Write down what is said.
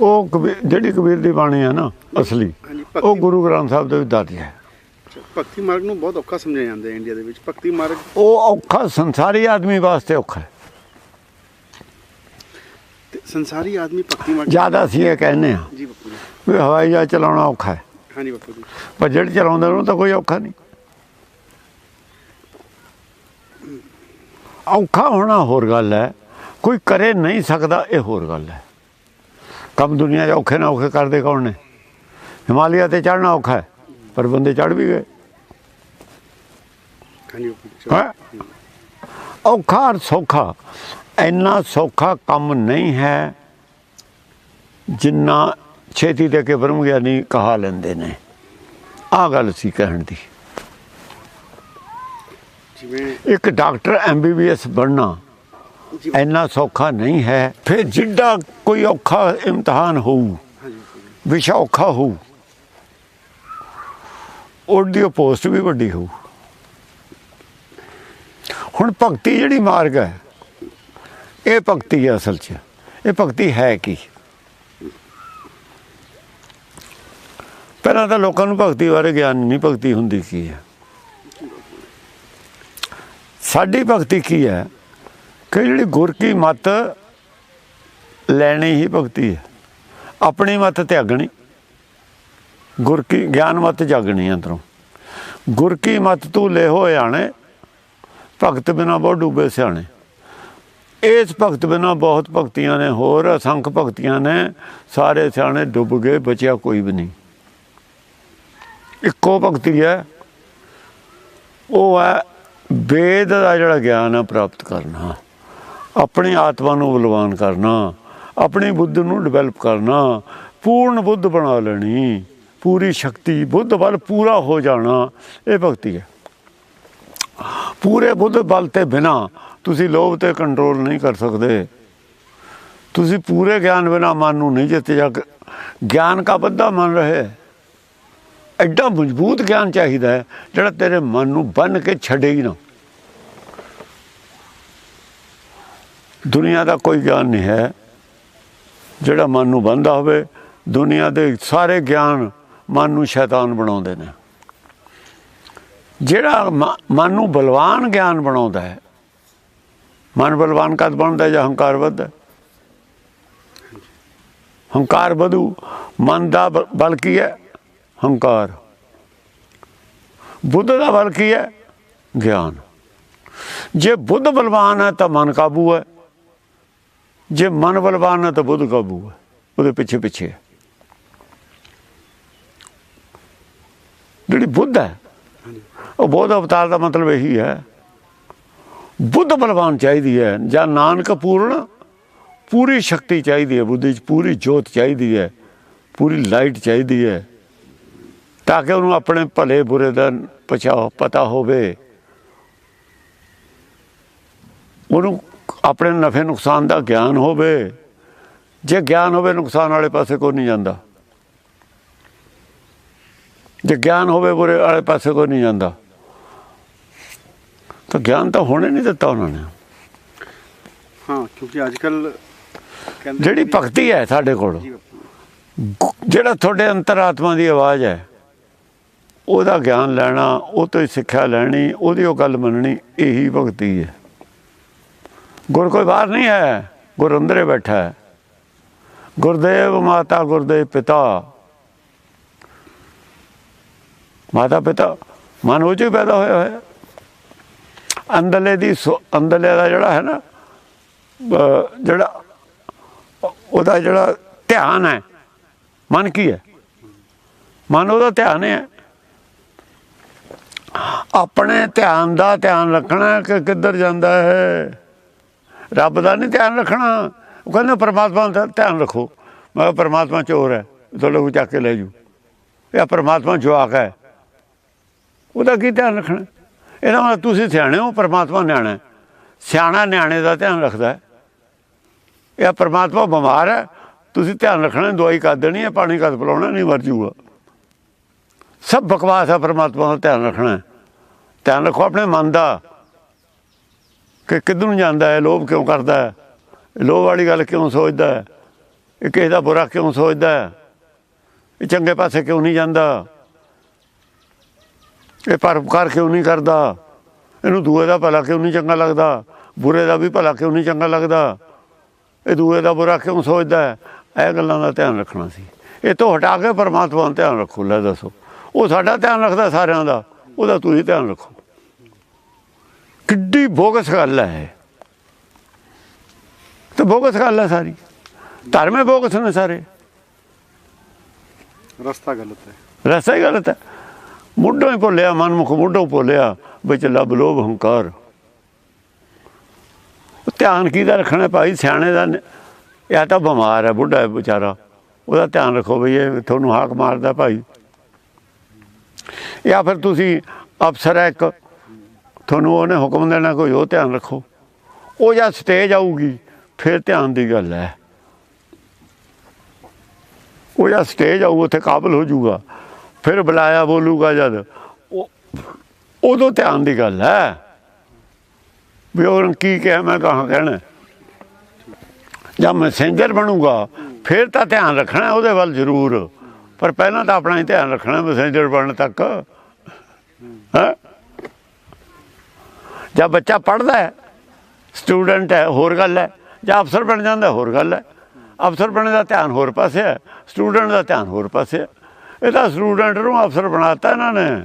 ਉਹ ਕਬੀਰ ਜਿਹੜੀ ਕਬੀਰ ਦੀ ਬਾਣੀ ਹੈ ਨਾ ਅਸਲੀ ਹਾਂਜੀ ਉਹ ਗੁਰੂ ਗ੍ਰੰਥ ਸਾਹਿਬ ਦੇ ਵਿੱਚ ਦਰਜ ਹੈ। ਭਗਤੀ ਮਾਰਗ ਨੂੰ ਬਹੁਤ ਔਖਾ ਸਮਝਿਆ ਜਾਂਦਾ ਹੈ ਇੰਡੀਆ ਦੇ ਵਿੱਚ। ਭਗਤੀ ਮਾਰਗ ਉਹ ਔਖਾ ਸੰਸਾਰੀ ਆਦਮੀ ਵਾਸਤੇ ਔਖਾ ਹੈ। ਤੇ ਸੰਸਾਰੀ ਆਦਮੀ ਭਗਤੀ ਮਾਰਗ ਜ਼ਿਆਦਾ ਅਸੀਂ ਇਹ ਕਹਿੰਦੇ ਆ ਜੀ ਬਾਪੂ ਜੀ। ਵੀ ਹਵਾਈ ਜਹਾਜ਼ ਚਲਾਉਣਾ ਔਖਾ ਹੈ। ਹਾਂਜੀ ਬਾਪੂ ਜੀ। ਪਰ ਜਿਹੜੇ ਚਲਾਉਂਦੇ ਉਹਨੂੰ ਤਾਂ ਕੋਈ ਔਖਾ ਨਹੀਂ। ਔਖਾ ਹੋਣਾ ਹੋਰ ਗੱਲ ਹੈ। ਕੋਈ ਕਰੇ ਨਹੀਂ ਸਕਦਾ ਇਹ ਹੋਰ ਗੱਲ ਹੈ। ਕੰਮ ਦੁਨੀਆ 'ਚ ਔਖੇ ਨਾ ਔਖੇ ਕਰਦੇ ਕੌਣ ਨੇ? ਹਿਮਾਲਿਆ ਤੇ ਚੜਨਾ ਔਖਾ ਹੈ ਪਰ ਬੰਦੇ ਚੜ ਵੀ ਗਏ। ਔਖਾ ਸੌਖਾ ਇੰਨਾ ਸੌਖਾ ਕੰਮ ਨਹੀਂ ਹੈ ਜਿੰਨਾ ਛੇਤੀ ਦੇ ਕੇ ਬ੍ਰਹਮ ਗਿਆਨੀ ਕਹਾ ਲੈਂਦੇ ਨੇ। ਆ ਗੱਲ ਸੀ ਕਹਿਣ ਦੀ। ਇੱਕ ਡਾਕਟਰ ਐਮਬੀਬੀਐਸ ਬਣਨਾ ਇੰਨਾ ਸੌਖਾ ਨਹੀਂ ਹੈ। ਫਿਰ ਜਿੱਡਾ ਕੋਈ ਔਖਾ ਇਮਤਿਹਾਨ ਹੋਊ, ਵਿਸ਼ਾ ਔਖਾ ਹੋਊ, ਉਹਦੀ ਪੋਸਟ ਵੀ ਵੱਡੀ ਹੋਊ। ਹੁਣ ਭਗਤੀ ਜਿਹੜੀ ਮਾਰਗ ਹੈ, ਇਹ ਭਗਤੀ ਹੈ ਅਸਲ 'ਚ। ਇਹ ਭਗਤੀ ਹੈ ਕੀ? ਪਹਿਲਾਂ ਤਾਂ ਲੋਕਾਂ ਨੂੰ ਭਗਤੀ ਬਾਰੇ ਗਿਆਨ ਨਹੀਂ, ਭਗਤੀ ਹੁੰਦੀ ਕੀ ਹੈ? ਸਾਡੀ ਭਗਤੀ ਕੀ ਹੈ? ਕਿ ਜਿਹੜੀ ਗੁਰ ਕੀ ਮਤ ਲੈਣੀ ਹੀ ਭਗਤੀ ਹੈ। ਆਪਣੀ ਮਤ ਤਿਆਗਣੀ ਗੁਰ ਕੀ ਗਿਆਨ ਮਤ ਜਾਗਣੀ ਅੰਦਰੋਂ। ਗੁਰ ਕੀ ਮਤ ਤੂੰ ਲੈ ਹੋਏ ਆਣੇ, ਭਗਤ ਬਿਨਾ ਬਹੁ ਡੂਬੇ ਸਿਆਣੇ। ਇਸ ਭਗਤ ਬਿਨਾ ਬਹੁਤ ਭਗਤੀਆਂ ਨੇ, ਹੋਰ ਅਸੰਖ ਭਗਤੀਆਂ ਨੇ, ਸਾਰੇ ਸਿਆਣੇ ਡੁੱਬ ਗਏ, ਬਚਿਆ ਕੋਈ ਵੀ ਨਹੀਂ। ਇੱਕੋ ਭਗਤੀ ਹੈ, ਉਹ ਹੈ ਵੇਦ ਦਾ ਜਿਹੜਾ ਗਿਆਨ ਆ ਪ੍ਰਾਪਤ ਕਰਨਾ। ਆਪਣੀ ਆਤਮਾ ਨੂੰ ਬਲਵਾਨ ਕਰਨਾ, ਆਪਣੀ ਬੁੱਧ ਨੂੰ ਡਿਵੈਲਪ ਕਰਨਾ, ਪੂਰਨ ਬੁੱਧ ਬਣਾ ਲੈਣੀ, ਪੂਰੀ ਸ਼ਕਤੀ ਬੁੱਧ ਬਲ ਪੂਰਾ ਹੋ ਜਾਣਾ, ਇਹ ਭਗਤੀ ਹੈ। ਪੂਰੇ ਬੁੱਧ ਬਲ ਤੇ ਬਿਨਾ ਤੁਸੀਂ ਲੋਭ ਤੇ ਕੰਟਰੋਲ ਨਹੀਂ ਕਰ ਸਕਦੇ। ਤੁਸੀਂ ਪੂਰੇ ਗਿਆਨ ਬਿਨਾ ਮਨ ਨੂੰ ਨਹੀਂ ਜਿੱਤ ਜਾ ਗਿਆਨ ਕਾ ਬੱਧਾ ਮਨ ਰਹੇ। ਐਡਾ ਮਜ਼ਬੂਤ ਗਿਆਨ ਚਾਹੀਦਾ ਹੈ ਜਿਹੜਾ ਤੇਰੇ ਮਨ ਨੂੰ ਬੰਨ ਕੇ ਛੱਡੇ ਹੀ ਨਾ। ਦੁਨੀਆ ਦਾ ਕੋਈ ਗਿਆਨ ਨਹੀਂ ਹੈ। ਜਿਹੜਾ ਮਨ ਨੂੰ ਬੰਨਦਾ ਹੋਵੇ, ਦੁਨੀਆ ਦੇ ਸਾਰੇ ਗਿਆਨ ਮਨ ਨੂੰ ਸ਼ੈਤਾਨ ਬਣਾਉਂਦੇ ਨੇ। ਜਿਹੜਾ ਮ- ਮਨ ਨੂੰ ਬਲਵਾਨ ਗਿਆਨ ਬਣਾਉਂਦਾ ਹੈ, ਮਨ ਬਲਵਾਨ ਕਦ ਬਣਦਾ ਜਾਂ ਹੰਕਾਰ ਵੱਧਦਾ ਹੰਕਾਰ ਵਧੂ, ਮਨ ਦਾ ਬਲ ਕੀ ਹੈ? ਹੰਕਾਰ। ਬੁੱਧ ਦਾ ਬਲ ਕੀ ਹੈ? ਗਿਆਨ। ਜੇ ਬੁੱਧ ਬਲਵਾਨ ਹੈ ਤਾਂ ਮਨ ਕਾਬੂ ਹੈ। ਜੇ ਮਨ ਬਲਵਾਨ ਹੈ ਤਾਂ ਬੁੱਧ ਕਾਬੂ ਹੈ ਉਹਦੇ ਪਿੱਛੇ ਪਿੱਛੇ ਹੈ ਜਿਹੜੀ ਬੁੱਧ ਹੈ, ਉਹ ਬੋਧ ਅਵਤਾਰ ਦਾ ਮਤਲਬ ਇਹੀ ਹੈ, ਬੁੱਧ ਬਲਵਾਨ ਚਾਹੀਦੀ ਹੈ, ਜਾਂ ਨਾਨਕ ਪੂਰਨ, ਪੂਰੀ ਸ਼ਕਤੀ ਚਾਹੀਦੀ ਹੈ ਬੁੱਧੀ 'ਚ, ਪੂਰੀ ਜੋਤ ਚਾਹੀਦੀ ਹੈ, ਪੂਰੀ ਲਾਈਟ ਚਾਹੀਦੀ ਹੈ, ਤਾਂ ਕਿ ਉਹਨੂੰ ਆਪਣੇ ਭਲੇ ਬੁਰੇ ਦਾ ਪਛਾਓ ਪਤਾ ਹੋਵੇ। ਉਹਨੂੰ ਆਪਣੇ ਨਫੇ ਨੁਕਸਾਨ ਦਾ ਗਿਆਨ ਹੋਵੇ ਜੇ ਗਿਆਨ ਹੋਵੇ ਨੁਕਸਾਨ ਵਾਲੇ ਪਾਸੇ ਕੋਈ ਨਹੀਂ ਜਾਂਦਾ। ਜੇ ਗਿਆਨ ਹੋਵੇ ਬੁਰੇ ਵਾਲੇ ਪਾਸੇ ਕੋਈ ਨਹੀਂ ਜਾਂਦਾ। ਤਾਂ ਗਿਆਨ ਤਾਂ ਹੋਣੇ ਨਹੀਂ ਦਿੱਤਾ ਉਹਨਾਂ ਨੇ। ਹਾਂ ਕਿਉਂਕਿ ਅੱਜ ਕੱਲ ਜਿਹੜੀ ਭਗਤੀ ਹੈ ਸਾਡੇ ਕੋਲ ਜਿਹੜਾ ਤੁਹਾਡੇ ਅੰਤਰਾਤਮਾ ਦੀ ਆਵਾਜ਼ ਹੈ ਉਹਦਾ ਗਿਆਨ ਲੈਣਾ ਉਹ ਤੋਂ ਹੀ ਸਿੱਖਿਆ ਲੈਣੀ ਉਹਦੀ ਉਹ ਗੱਲ ਮੰਨਣੀ ਇਹੀ ਭਗਤੀ ਹੈ। ਗੁਰ ਕੋਈ ਬਾਹਰ ਨਹੀਂ ਹੈ, ਗੁਰ ਅੰਦਰੇ ਬੈਠਾ ਹੈ। ਗੁਰਦੇਵ ਮਾਤਾ, ਗੁਰਦੇਵ ਪਿਤਾ। ਮਾਤਾ ਪਿਤਾ, ਮਨ ਉਹ 'ਚ ਪੈਦਾ ਹੋਇਆ ਹੋਇਆ। ਅੰਦਰਲੇ ਦੀ ਸੋ- ਅੰਦਰਲੇ ਦਾ ਜਿਹੜਾ ਹੈ ਨਾ ਜਿਹੜਾ ਉਹਦਾ ਜਿਹੜਾ ਧਿਆਨ ਹੈ, ਮਨ ਕੀ ਹੈ? ਮਨ ਉਹਦਾ ਧਿਆਨ ਹੈ। ਆਪਣੇ ਧਿਆਨ ਦਾ ਧਿਆਨ ਰੱਖਣਾ ਕਿ ਕਿੱਧਰ ਜਾਂਦਾ ਹੈ? ਰੱਬ ਦਾ ਨਹੀਂ ਧਿਆਨ ਰੱਖਣਾ। ਉਹ ਕਹਿੰਦਾ ਪਰਮਾਤਮਾ ਦਾ ਧਿਆਨ ਰੱਖੋ। ਮੈਂ ਕਿਹਾ, ਪਰਮਾਤਮਾ ਚੋਰ ਹੈ, ਤੁਹਾਡੇ ਕੋਲ ਚੱਕ ਕੇ ਲੈ ਜੂ ਇਹ ਪਰਮਾਤਮਾ ਜਵਾਕ ਹੈ। ਉਹਦਾ ਕੀ ਧਿਆਨ ਰੱਖਣਾ? ਇਹਦਾ ਮਤਲਬ ਤੁਸੀਂ ਸਿਆਣੇ ਹੋ, ਪਰਮਾਤਮਾ ਨਿਆਣਾ ਸਿਆਣਾ ਨਿਆਣੇ ਦਾ ਧਿਆਨ ਰੱਖਦਾ ਹੈ। ਇਹ ਪਰਮਾਤਮਾ ਬਿਮਾਰ ਹੈ। ਤੁਸੀਂ ਧਿਆਨ ਰੱਖਣਾ, ਦਵਾਈ ਕਰ ਦੇਣੀ ਹੈ, ਪਾਣੀ ਕਦ ਪਿਲਾਉਣਾ, ਨਹੀਂ ਮਰ ਜੂਗਾ ਸਭ ਬਕਵਾਸ ਹੈ, ਪਰਮਾਤਮਾ ਦਾ ਧਿਆਨ ਰੱਖਣਾ ਧਿਆਨ ਰੱਖੋ ਆਪਣੇ ਮਨ ਦਾ। ਕਿ ਕਿੱਧਰ ਨੂੰ ਜਾਂਦਾ ਹੈ, ਲੋਭ ਕਿਉਂ ਕਰਦਾ ਹੈ? ਲੋਭ ਵਾਲੀ ਗੱਲ ਕਿਉਂ ਸੋਚਦਾ ਹੈ? ਇਹ ਕਿਸੇ ਦਾ ਬੁਰਾ ਕਿਉਂ ਸੋਚਦਾ ਹੈ? ਇਹ ਚੰਗੇ ਪਾਸੇ ਕਿਉਂ ਨਹੀਂ ਜਾਂਦਾ? ਇਹ ਪਰਉਪਕਾਰ ਕਿਉਂ ਨਹੀਂ ਕਰਦਾ? ਇਹਨੂੰ ਦੂਏ ਦਾ ਭਲਾ ਕਿਉਂ ਨਹੀਂ ਚੰਗਾ ਲੱਗਦਾ? ਬੁਰੇ ਦਾ ਵੀ ਭਲਾ ਕਿਉਂ ਨਹੀਂ ਚੰਗਾ ਲੱਗਦਾ? ਇਹ ਦੂਏ ਦਾ ਬੁਰਾ ਕਿਉਂ ਸੋਚਦਾ ਹੈ? ਇਹ ਗੱਲਾਂ ਦਾ ਧਿਆਨ ਰੱਖਣਾ ਸੀ। ਇਹ ਤੋਂ ਹਟਾ ਕੇ ਪਰਮਾਤਮਾ ਦਾ ਧਿਆਨ ਰੱਖੋ, ਲੈ ਦੱਸੋ। ਉਹ ਸਾਡਾ ਧਿਆਨ ਰੱਖਦਾ ਸਾਰਿਆਂ ਦਾ, ਉਹਦਾ ਤੁਸੀਂ ਧਿਆਨ ਰੱਖੋ। ਕਿੱਡੀ ਬੋਗਸ ਗੱਲ ਹੈ। ਤੇ ਬੋਗਸ ਗੱਲ ਹੈ ਸਾਰੀ। ਧਰਮੇ ਬੋਗਸ ਨੇ ਸਾਰੇ। ਰਸਤਾ ਗਲਤ ਹੈ। ਰਸਤਾ ਹੀ ਗਲਤ ਹੈ। ਮੁੱਢੋਂ ਹੀ ਭੁੱਲਿਆ ਮਨਮੁਖ ਮੁੱਢੋਂ ਭੁੱਲਿਆ ਵਿੱਚ ਲੱਭ ਲੋਭ ਹੰਕਾਰ। ਧਿਆਨ ਕਿਹਦਾ ਰੱਖਣਾ ਭਾਈ? ਸਿਆਣੇ ਦਾ ਇਹ ਤਾਂ ਬਿਮਾਰ ਹੈ ਬੁੱਢਾ ਹੈ ਵਿਚਾਰਾ। ਉਹਦਾ ਧਿਆਨ ਰੱਖੋ ਵੀ ਇਹ ਤੁਹਾਨੂੰ ਹਾਕ ਮਾਰਦਾ ਭਾਈ। ਜਾਂ ਫਿਰ ਤੁਸੀਂ ਅਫਸਰ ਹੈ ਇੱਕ ਤੁਹਾਨੂੰ ਉਹਨੇ ਹੁਕਮ ਦੇਣਾ ਕੋਈ ਉਹ ਧਿਆਨ ਰੱਖੋ। ਉਹ ਜਾਂ ਸਟੇਜ ਆਊਗੀ, ਫਿਰ ਧਿਆਨ ਦੀ ਗੱਲ ਹੈ। ਉਹ ਜਾਂ ਸਟੇਜ ਆਊ, ਉੱਥੇ ਕਾਬਲ ਹੋ ਜਾਊਗਾ, ਫਿਰ ਬੁਲਾਇਆ ਬੋਲੂਗਾ ਜਦ। ਉਹ ਉਦੋਂ ਧਿਆਨ ਦੀ ਗੱਲ ਹੈ। ਵੀ ਉਹ ਕੀ ਕਿਹਾ, ਮੈਂ ਕਹਾਂ ਕਹਿਣਾ। ਜਦ ਮੈਸੇਂਜਰ ਬਣੂਗਾ, ਫਿਰ ਤਾਂ ਧਿਆਨ ਰੱਖਣਾ ਉਹਦੇ ਵੱਲ ਜ਼ਰੂਰ। ਪਰ ਪਹਿਲਾਂ ਤਾਂ ਆਪਣਾ ਹੀ ਧਿਆਨ ਰੱਖਣਾ ਮੈਸੇਂਜਰ ਬਣਨ ਤੱਕ। ਹੈ? ਜਾਂ ਬੱਚਾ ਪੜਦਾ ਹੈ, ਸਟੂਡੈਂਟ ਹੈ, ਹੋਰ ਗੱਲ ਹੈ, ਜਾਂ ਅਫਸਰ ਬਣ ਜਾਂਦਾ, ਹੋਰ ਗੱਲ ਹੈ। ਅਫਸਰ ਬਣਨ ਦਾ ਧਿਆਨ ਹੋਰ ਪਾਸੇ ਹੈ, ਸਟੂਡੈਂਟ ਦਾ ਧਿਆਨ ਹੋਰ ਪਾਸੇ ਹੈ। ਇਹ ਤਾਂ ਸਟੂਡੈਂਟ ਨੂੰ ਅਫਸਰ ਬਣਾਤਾ ਇਹਨਾਂ ਨੇ।